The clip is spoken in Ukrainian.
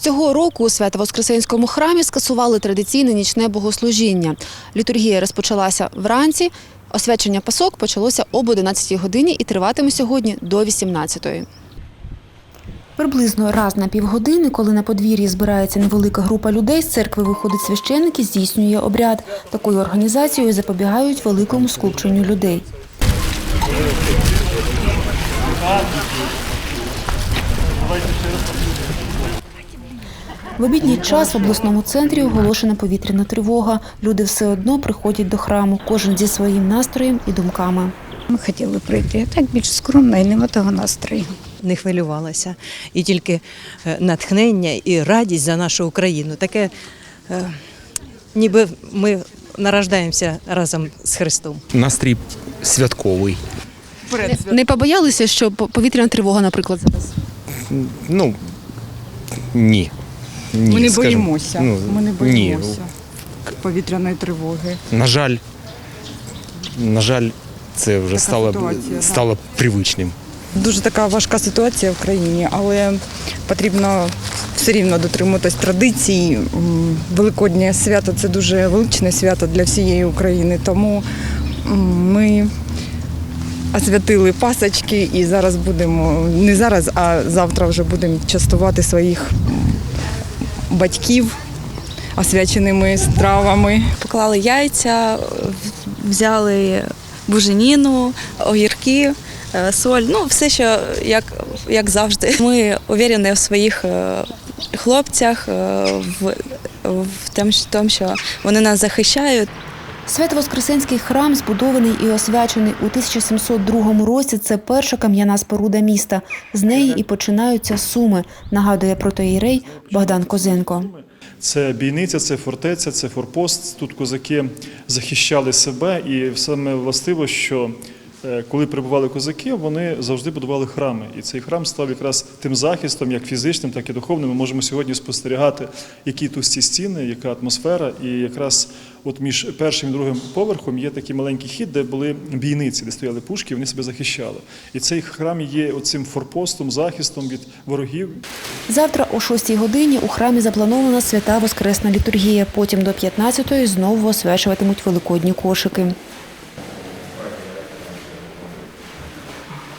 Цього року у Свято-Воскресенському храмі скасували традиційне нічне богослужіння. Літургія розпочалася вранці, освячення пасок почалося об 11 годині і триватиме сьогодні до 18-ї. Приблизно раз на півгодини, коли на подвір'ї збирається невелика група людей, з церкви виходить священник і здійснює обряд. Такою організацією запобігають великому скупченню людей. В обідній час в обласному центрі оголошена повітряна тривога. Люди все одно приходять до храму, кожен зі своїм настроєм і думками. Ми хотіли прийти, а так більш скромно і нема того настрою. не хвилювалася. І тільки е, натхнення і радість за нашу Україну. Таке, е, ніби ми нараждаємося разом з Христом. Настрій святковий. Не побоялися, що повітряна тривога, наприклад, зараз? Ну ні. Ні Ми не скажімо. боїмося. Ну, Ми не ні. боїмося повітряної тривоги. На жаль, на жаль, це вже Така стало, ситуація, стало привичним. Дуже така важка ситуація в країні, але потрібно все рівно дотримуватись традицій. М, Великоднє свято це дуже величне свято для всієї України. Тому м, ми освятили пасочки і зараз будемо не зараз, а завтра вже будемо частувати своїх батьків освяченими стравами. поклали яйця, взяли буженіну, огірки, е, соль, ну все, що як, як завжди. Ми уверені в своїх е, хлопцях, е, в, в тому, що- тому, що вони нас захищають. Свято-Воскресенський храм збудований і освячений у 1702 році. Це перша кам'яна споруда міста. З неї і починаються суми, нагадує протоїрей Богдан Козенко. Це бійниця, це фортеця, це форпост. Тут козаки захищали себе, і саме властиво, що коли прибували козаки, вони завжди будували храми. І цей храм став якраз тим захистом, як фізичним, так і духовним. Ми можемо сьогодні спостерігати, які тусті стіни, яка атмосфера. І якраз от між першим і другим поверхом є такий маленький хід, де були бійниці, де стояли пушки, вони себе захищали. І цей храм є оцим форпостом, захистом від ворогів. Завтра о 6 годині у храмі запланована свята Воскресна літургія. Потім до 15-ї знову освячуватимуть великодні кошики.